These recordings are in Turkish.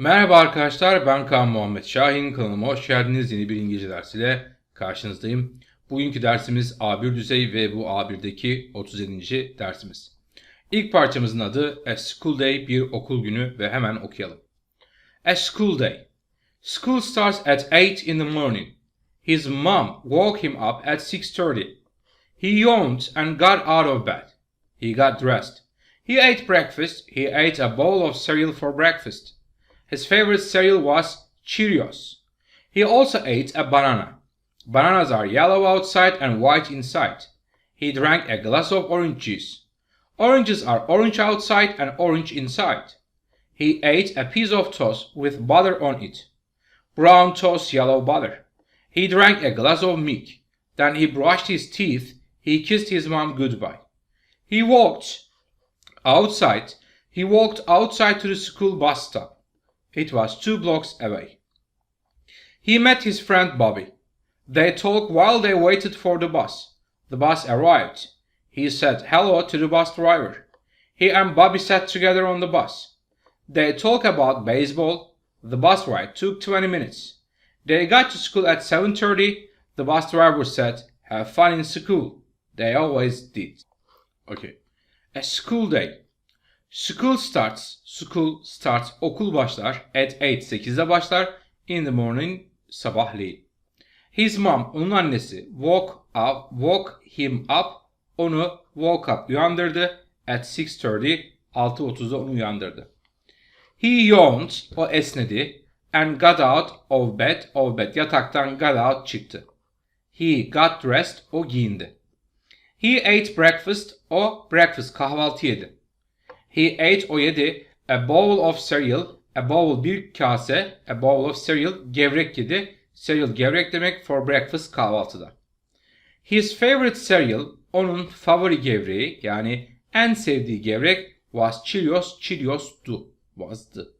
Merhaba arkadaşlar ben Kaan Muhammed Şahin kanalıma hoş geldiniz. Yeni bir İngilizce dersiyle karşınızdayım. Bugünkü dersimiz A1 düzey ve bu A1'deki 37. dersimiz. İlk parçamızın adı A School Day bir okul günü ve hemen okuyalım. A School Day. School starts at 8 in the morning. His mom woke him up at 6.30. He yawned and got out of bed. He got dressed. He ate breakfast. He ate a bowl of cereal for breakfast. His favorite cereal was Cheerios. He also ate a banana. Bananas are yellow outside and white inside. He drank a glass of orange juice. Oranges are orange outside and orange inside. He ate a piece of toast with butter on it. Brown toast, yellow butter. He drank a glass of milk. Then he brushed his teeth. He kissed his mom goodbye. He walked outside. He walked outside to the school bus stop. It was two blocks away. He met his friend Bobby. They talked while they waited for the bus. The bus arrived. He said hello to the bus driver. He and Bobby sat together on the bus. They talked about baseball. The bus ride took 20 minutes. They got to school at 7:30. The bus driver said, "Have fun in school." They always did. Okay. A school day. School starts. School starts. Okul başlar. At 8. 8'de başlar. In the morning. Sabahleyin. His mom. Onun annesi. Woke up. Woke him up. Onu woke up uyandırdı. At 6.30. 6.30'da onu uyandırdı. He yawned. O esnedi. And got out of bed. Of bed. Yataktan got out çıktı. He got dressed. O giyindi. He ate breakfast. O breakfast kahvaltı yedi. He ate o yedi a bowl of cereal. A bowl bir kase. A bowl of cereal gevrek yedi. Cereal gevrek demek for breakfast kahvaltıda. His favorite cereal onun favori gevreği yani en sevdiği gevrek was Cheerios. Cheerios'tu. Was'dı.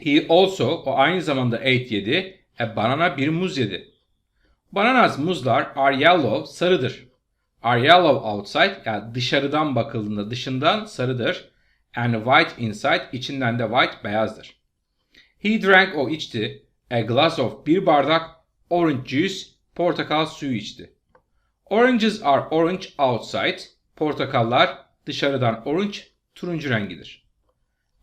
He also o aynı zamanda ate yedi. A banana bir muz yedi. Bananas muzlar are yellow sarıdır. Are yellow outside yani dışarıdan bakıldığında dışından sarıdır. And white inside içinden de white beyazdır. He drank o içti. A glass of bir bardak orange juice portakal suyu içti. Oranges are orange outside. Portakallar dışarıdan orange turuncu rengidir.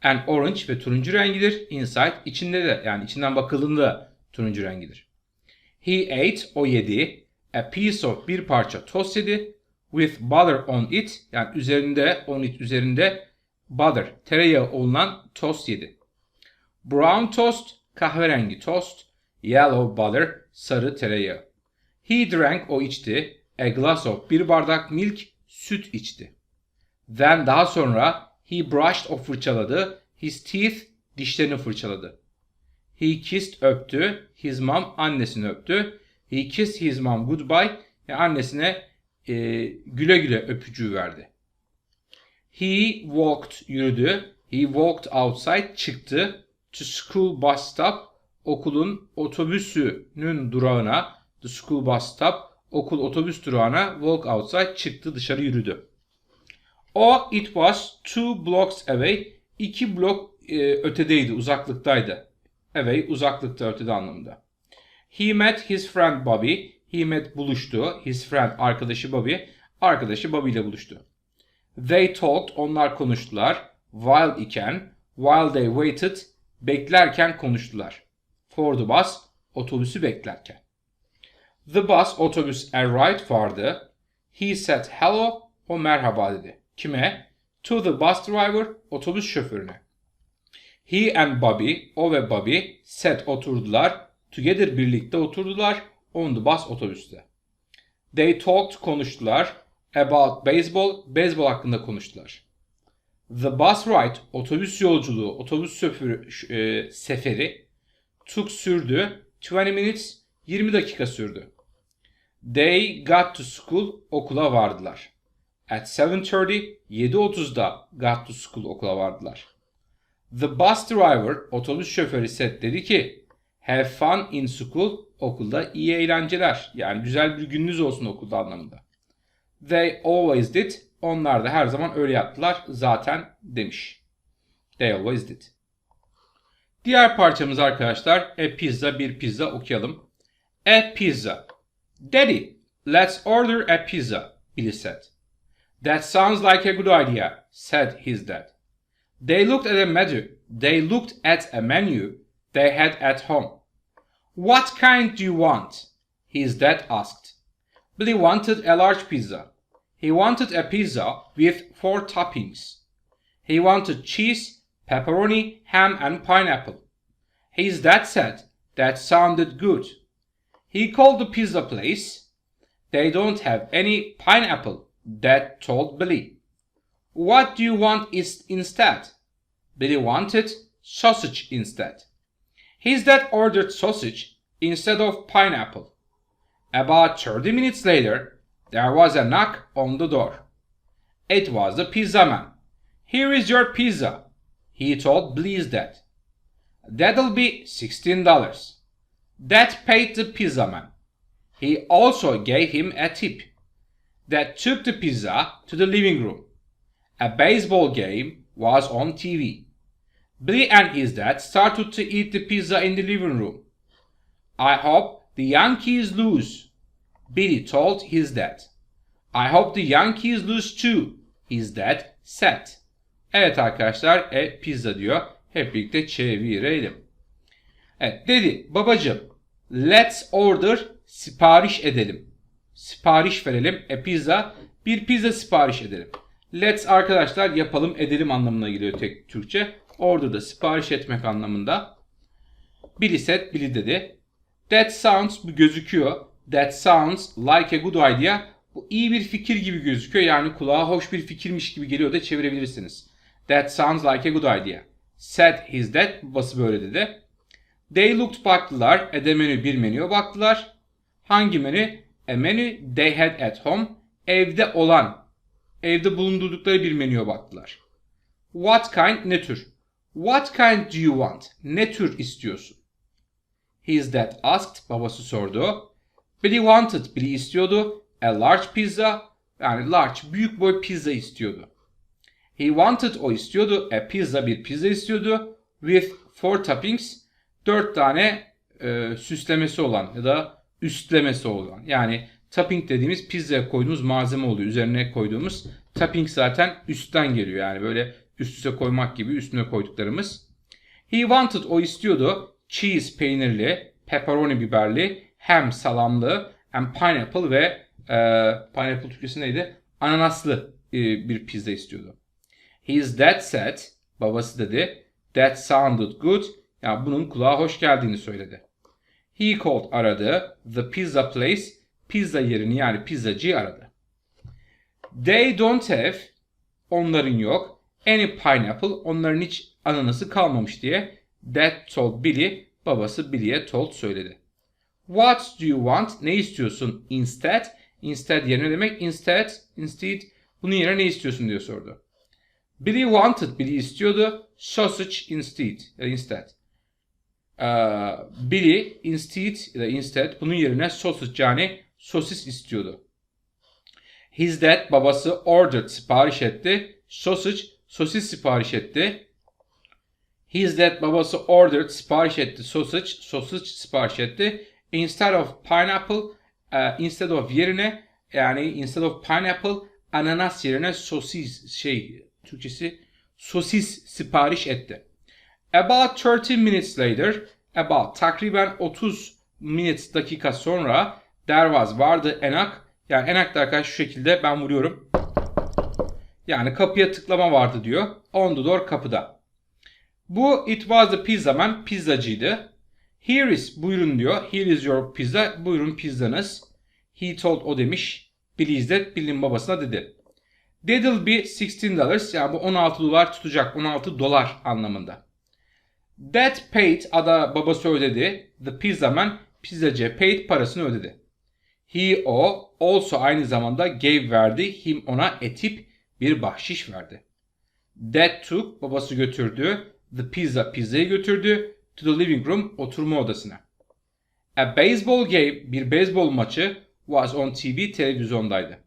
And orange ve turuncu rengidir. Inside içinde de yani içinden bakıldığında turuncu rengidir. He ate o yedi. A piece of bir parça tost yedi. With butter on it yani üzerinde on it üzerinde butter tereyağı olunan tost yedi. Brown toast kahverengi tost. Yellow butter sarı tereyağı. He drank o içti. A glass of bir bardak milk süt içti. Then daha sonra he brushed o fırçaladı. His teeth dişlerini fırçaladı. He kissed öptü. His mom annesini öptü. He kissed his mom goodbye. Yani annesine e, güle güle öpücüğü verdi. He walked yürüdü. He walked outside çıktı. To school bus stop okulun otobüsünün durağına the school bus stop okul otobüs durağına walk outside çıktı dışarı yürüdü. O it was two blocks away iki blok e, ötedeydi uzaklıktaydı. Away uzaklıkta ötede anlamında. He met his friend Bobby. He met buluştu. His friend arkadaşı Bobby. Arkadaşı Bobby ile buluştu. They talked. Onlar konuştular. While iken. While they waited. Beklerken konuştular. For the bus. Otobüsü beklerken. The bus otobüs arrived vardı. He said hello. O merhaba dedi. Kime? To the bus driver. Otobüs şoförüne. He and Bobby, o ve Bobby sat oturdular. Together birlikte oturdular. On the bus otobüste. They talked konuştular. About baseball, baseball hakkında konuştular. The bus ride, otobüs yolculuğu, otobüs seferi, e, seferi took sürdü. 20 minutes, 20 dakika sürdü. They got to school, okula vardılar. At 7.30, 7.30'da got to school, okula vardılar. The bus driver, otobüs şoförü said dedi ki Have fun in school, okulda iyi eğlenceler. Yani güzel bir gününüz olsun okulda anlamında. They always did, onlar da her zaman öyle yaptılar zaten demiş. They always did. Diğer parçamız arkadaşlar a pizza bir pizza okuyalım. A pizza. Daddy, let's order a pizza, Billy said. That sounds like a good idea, said his dad. They looked at a menu. They looked at a menu they had at home. What kind do you want? His dad asked. Billy wanted a large pizza. He wanted a pizza with four toppings. He wanted cheese, pepperoni, ham, and pineapple. His dad said that sounded good. He called the pizza place. They don't have any pineapple, Dad told Billy. What do you want is instead? Billy wanted sausage instead. His dad ordered sausage instead of pineapple. About 30 minutes later, there was a knock on the door. It was the pizza man. Here is your pizza, he told Billy's dad. That'll be $16. Dad paid the pizza man. He also gave him a tip. Dad took the pizza to the living room. A baseball game was on TV. And his dad started to eat the pizza in the living room. I hope the Yankees lose, Billy told his dad. I hope the Yankees lose too, his dad said. Evet arkadaşlar, e pizza diyor. Hep birlikte çevirelim. Evet dedi babacım let's order sipariş edelim. Sipariş verelim. E pizza bir pizza sipariş edelim. Let's arkadaşlar yapalım edelim anlamına geliyor tek Türkçe. Order da sipariş etmek anlamında. Billy said Billy dedi. That sounds bu gözüküyor. That sounds like a good idea. Bu iyi bir fikir gibi gözüküyor. Yani kulağa hoş bir fikirmiş gibi geliyor da çevirebilirsiniz. That sounds like a good idea. Said his dad. Babası böyle dedi. They looked baktılar. At the menü bir menüye baktılar. Hangi menü? A menü they had at home. Evde olan, evde bulundurdukları bir menüye baktılar. What kind ne tür? What kind do you want? Ne tür istiyorsun? His dad asked. Babası sordu. Billy wanted. Billy istiyordu. A large pizza. Yani large, büyük boy pizza istiyordu. He wanted o istiyordu. A pizza bir pizza istiyordu. With four toppings. Dört tane e, süslemesi olan ya da üstlemesi olan. Yani topping dediğimiz pizzaya koyduğumuz malzeme oluyor. Üzerine koyduğumuz topping zaten üstten geliyor. Yani böyle üst üste koymak gibi üstüne koyduklarımız. He wanted o istiyordu. Cheese peynirli, pepperoni biberli, ham salamlı, and pineapple ve e, pineapple Türkçesi neydi? Ananaslı e, bir pizza istiyordu. His dad said, babası dedi, that sounded good. Yani bunun kulağa hoş geldiğini söyledi. He called aradı. The pizza place, pizza yerini yani pizzacıyı aradı. They don't have, onların yok. Any pineapple, onların hiç ananası kalmamış diye. Dad told Billy, babası Billy'e told söyledi. What do you want? Ne istiyorsun? Instead. Instead yerine demek? Instead, instead. Bunun yerine ne istiyorsun diye sordu. Billy wanted, Billy istiyordu. Sausage instead, instead. Ee, Billy instead ya instead bunun yerine sausage yani sosis istiyordu. His dad babası ordered sipariş etti. Sausage sosis sipariş etti. His dad babası ordered sipariş etti. Sausage sosis sipariş etti. Instead of pineapple uh, instead of yerine yani instead of pineapple ananas yerine sosis şey Türkçesi sosis sipariş etti. About 30 minutes later, about takriben 30 minutes dakika sonra there was vardı enak. Yani enak da arkadaş şu şekilde ben vuruyorum. Yani kapıya tıklama vardı diyor. On the door kapıda. Bu it was the pizza man pizzacıydı. Here is buyurun diyor. Here is your pizza. Buyurun pizzanız. He told o demiş. İs that Billy'nin babasına dedi. That'll be 16 dollars. Yani bu 16 dolar tutacak. 16 dolar anlamında. That paid ada babası ödedi. The pizza man pizzacı paid parasını ödedi. He o also aynı zamanda gave verdi. Him ona a tip bir bahşiş verdi. That took babası götürdü. The pizza pizzayı götürdü. To the living room oturma odasına. A baseball game bir beyzbol maçı was on TV televizyondaydı.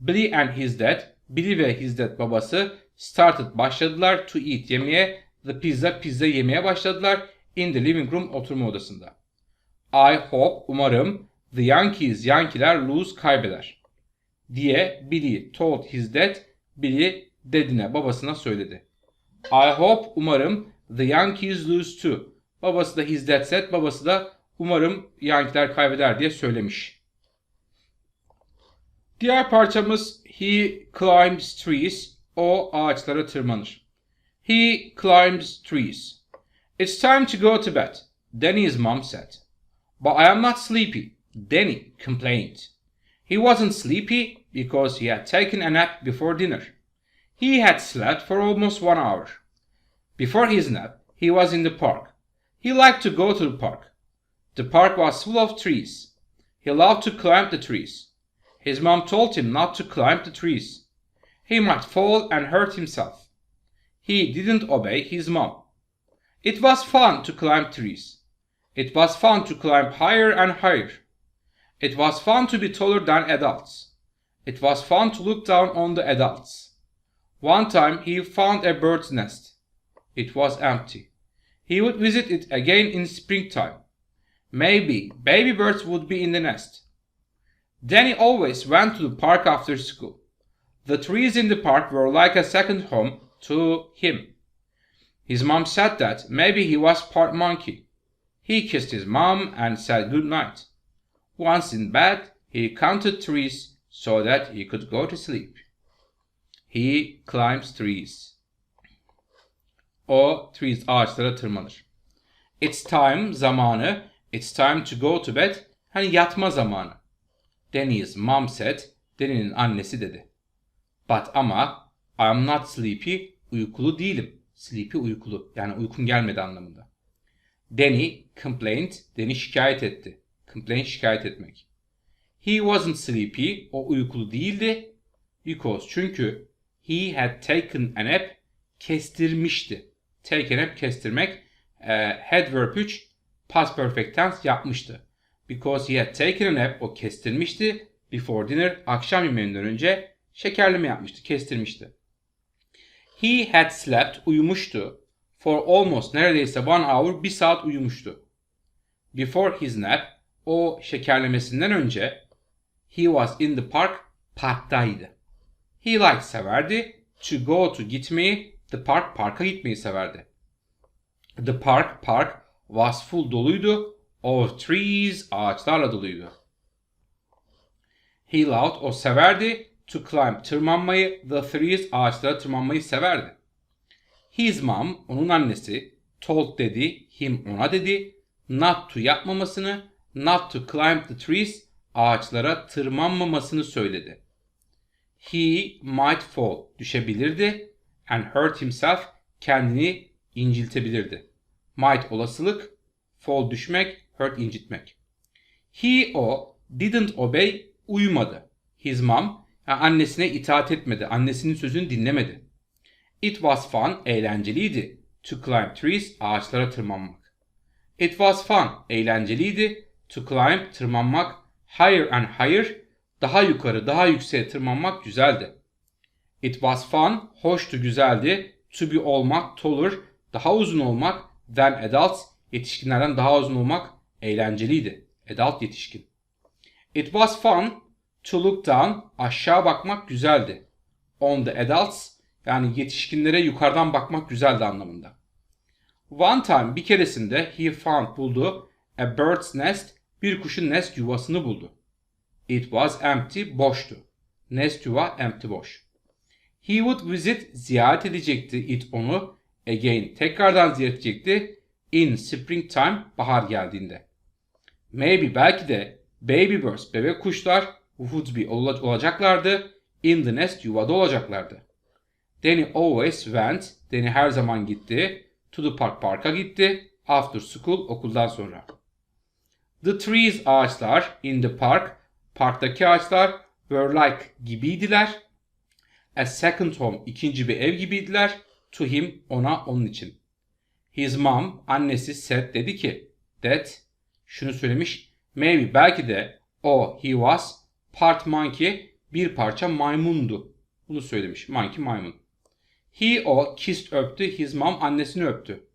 Billy and his dad Billy ve his dad babası started başladılar to eat yemeye the pizza pizza yemeye başladılar in the living room oturma odasında. I hope umarım the Yankees Yankeeler lose kaybeder diye Billy told his dad Billy dedine babasına söyledi. I hope umarım the Yankees lose too. Babası da his dad said babası da umarım Yankeeler kaybeder diye söylemiş. Diğer parçamız he climbs trees. O ağaçlara tırmanır. He climbs trees. It's time to go to bed, Danny's mom said. But I am not sleepy, Danny complained. He wasn't sleepy because he had taken a nap before dinner. He had slept for almost one hour. Before his nap, he was in the park. He liked to go to the park. The park was full of trees. He loved to climb the trees. His mom told him not to climb the trees. He might fall and hurt himself. He didn't obey his mom. It was fun to climb trees. It was fun to climb higher and higher. It was fun to be taller than adults. It was fun to look down on the adults. One time he found a bird's nest. It was empty. He would visit it again in springtime. Maybe baby birds would be in the nest. Danny always went to the park after school. The trees in the park were like a second home to him. His mom said that maybe he was part monkey. He kissed his mom and said good night. Once in bed, he counted trees so that he could go to sleep. He climbs trees. O trees ağaçlara tırmanır. It's time zamanı. It's time to go to bed. Hani yatma zamanı. Danny's mom said. Danny'nin annesi dedi. But ama I'm not sleepy. Uykulu değilim. Sleepy uykulu. Yani uykum gelmedi anlamında. Danny complained. Danny şikayet etti. Complain şikayet etmek. He wasn't sleepy. O uykulu değildi. Because çünkü he had taken a nap. Kestirmişti. Take a nap kestirmek. E, had verb 3 past perfect tense yapmıştı. Because he had taken a nap. O kestirmişti. Before dinner akşam yemeğinden önce şekerleme yapmıştı. Kestirmişti. He had slept uyumuştu. For almost neredeyse one hour bir saat uyumuştu. Before his nap o şekerlemesinden önce he was in the park parktaydı. He liked severdi. To go to gitmeyi the park parka gitmeyi severdi. The park park was full doluydu. Of trees ağaçlarla doluydu. He loved o severdi. To climb tırmanmayı. The trees ağaçlara tırmanmayı severdi. His mom onun annesi told dedi him ona dedi not to yapmamasını not to climb the trees ağaçlara tırmanmamasını söyledi. He might fall düşebilirdi and hurt himself kendini inciltebilirdi. Might olasılık, fall düşmek, hurt incitmek. He o didn't obey uymadı. His mom yani annesine itaat etmedi. Annesinin sözünü dinlemedi. It was fun eğlenceliydi. To climb trees ağaçlara tırmanmak. It was fun eğlenceliydi. To climb tırmanmak. Higher and higher daha yukarı daha yükseğe tırmanmak güzeldi. It was fun hoştu güzeldi. To be olmak taller daha uzun olmak than adults yetişkinlerden daha uzun olmak eğlenceliydi. Adult yetişkin. It was fun to look down aşağı bakmak güzeldi. On the adults yani yetişkinlere yukarıdan bakmak güzeldi anlamında. One time bir keresinde he found buldu a bird's nest bir kuşun nest yuvasını buldu. It was empty boştu. Nest yuva empty boş. He would visit ziyaret edecekti it onu again tekrardan ziyaret edecekti in springtime bahar geldiğinde. Maybe belki de baby birds bebek kuşlar would be olacaklardı in the nest yuvada olacaklardı. Danny always went. Danny her zaman gitti. To the park parka gitti. After school okuldan sonra. The trees ağaçlar in the park parktaki ağaçlar were like gibiydiler. A second home ikinci bir ev gibiydiler. To him ona onun için. His mom annesi said dedi ki that şunu söylemiş maybe belki de o he was part monkey bir parça maymundu. Bunu söylemiş. Monkey maymun. He o kissed öptü. His mom annesini öptü.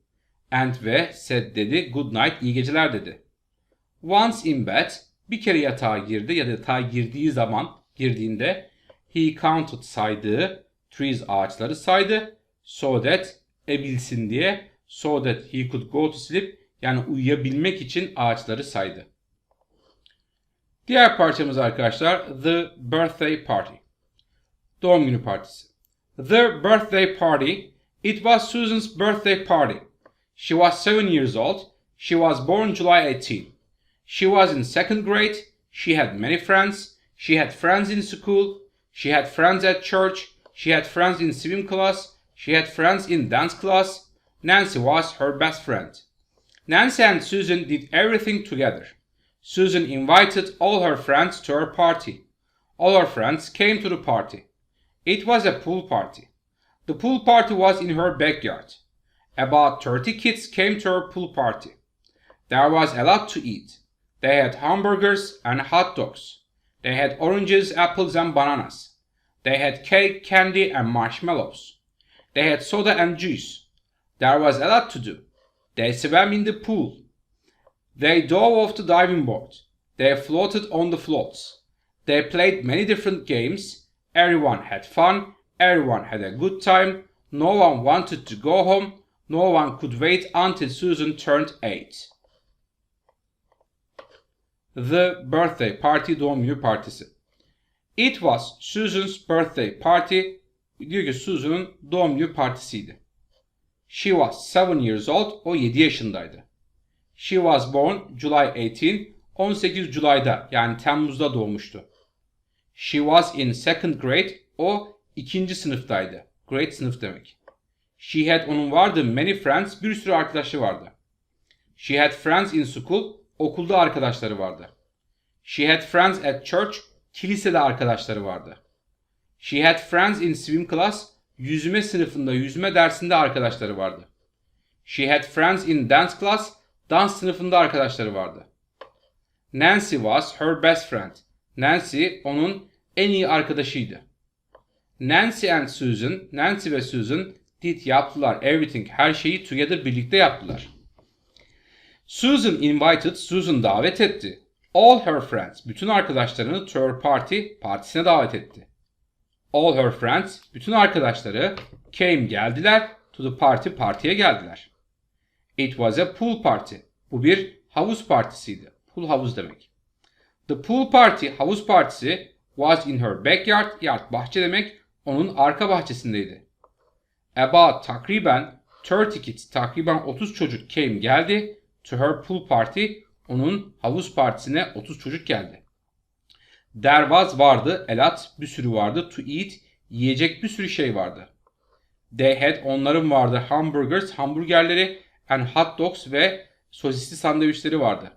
And ve said dedi. Good night iyi geceler dedi. Once in bed bir kere yatağa girdi ya da yatağa girdiği zaman girdiğinde he counted saydı. Trees ağaçları saydı. So that ebilsin diye. So that he could go to sleep yani uyuyabilmek için ağaçları saydı. Diğer parçamız arkadaşlar The Birthday Party. Doğum günü partisi. The birthday party. It was Susan's birthday party. She was seven years old. She was born July 18. She was in second grade. She had many friends. She had friends in school. She had friends at church. She had friends in swim class. She had friends in dance class. Nancy was her best friend. Nancy and Susan did everything together. Susan invited all her friends to her party. All her friends came to the party. It was a pool party. The pool party was in her backyard. About 30 kids came to her pool party. There was a lot to eat. They had hamburgers and hot dogs. They had oranges, apples, and bananas. They had cake, candy, and marshmallows. They had soda and juice. There was a lot to do. They swam in the pool. They dove off the diving board. They floated on the floats. They played many different games. Everyone had fun. Everyone had a good time. No one wanted to go home. No one could wait until Susan turned eight. The birthday party doğum günü partisi. It was Susan's birthday party. Diyor ki Susan'ın doğum günü partisiydi. She was seven years old. O 7 yaşındaydı. She was born July 18. 18 Julay'da yani Temmuz'da doğmuştu. She was in second grade. O ikinci sınıftaydı. Grade sınıf demek. She had onun vardı many friends. Bir sürü arkadaşı vardı. She had friends in school. Okulda arkadaşları vardı. She had friends at church. Kilisede arkadaşları vardı. She had friends in swim class. Yüzme sınıfında, yüzme dersinde arkadaşları vardı. She had friends in dance class. Dans sınıfında arkadaşları vardı. Nancy was her best friend. Nancy onun en iyi arkadaşıydı. Nancy and Susan, Nancy ve Susan did yaptılar everything, her şeyi together birlikte yaptılar. Susan invited, Susan davet etti. All her friends, bütün arkadaşlarını to party, partisine davet etti. All her friends, bütün arkadaşları came geldiler, to the party, partiye geldiler. It was a pool party. Bu bir havuz partisiydi. Pool havuz demek. The pool party, havuz partisi was in her backyard. Yard bahçe demek. Onun arka bahçesindeydi. About takriben 30 kids, takriben 30 çocuk came geldi. To her pool party, onun havuz partisine 30 çocuk geldi. There was vardı, elat bir sürü vardı. To eat, yiyecek bir sürü şey vardı. They had, onların vardı hamburgers, hamburgerleri and hot dogs ve sosisli sandviçleri vardı.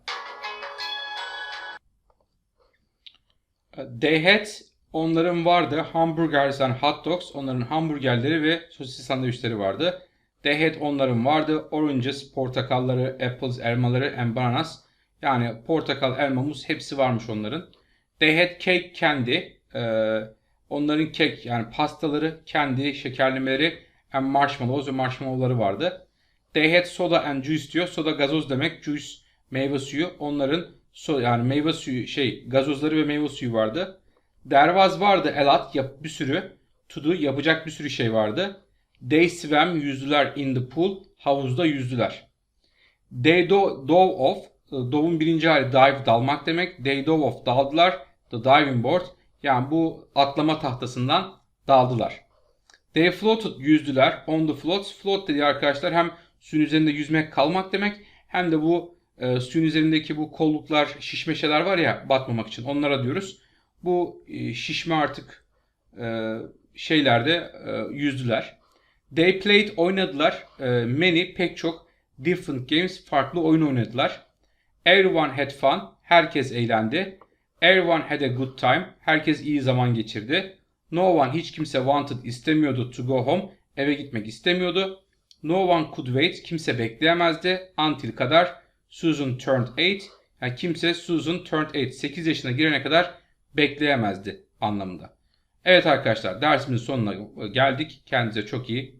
They had onların vardı hamburgers and hot dogs onların hamburgerleri ve sosisli sandviçleri vardı. They had onların vardı oranges portakalları, apples elmaları and bananas yani portakal, elma, muz hepsi varmış onların. They had cake candy ee, onların kek yani pastaları, kendi şekerlemeleri and marshmallows ve marshmallowları vardı. They had soda and juice diyor. Soda gazoz demek. Juice meyve suyu. Onların so yani meyve suyu şey gazozları ve meyve suyu vardı. Was vardı elat yap bir sürü. To do yapacak bir sürü şey vardı. They swam yüzdüler in the pool. Havuzda yüzdüler. They do, dove off. Dove'un birinci hali dive dalmak demek. They dove off daldılar. The diving board. Yani bu atlama tahtasından daldılar. They floated yüzdüler. On the floats. Float dedi arkadaşlar hem suyun üzerinde yüzmek kalmak demek hem de bu e, suyun üzerindeki bu kolluklar şişme şeyler var ya batmamak için onlara diyoruz. Bu e, şişme artık e, şeylerde e, yüzdüler. They played oynadılar. E, many pek çok different games farklı oyun oynadılar. Everyone had fun. Herkes eğlendi. Everyone had a good time. Herkes iyi zaman geçirdi. No one hiç kimse wanted istemiyordu to go home. Eve gitmek istemiyordu. No one could wait. Kimse bekleyemezdi. Until kadar. Susan turned 8. Yani kimse Susan turned 8. 8 yaşına girene kadar bekleyemezdi anlamında. Evet arkadaşlar dersimizin sonuna geldik. Kendinize çok iyi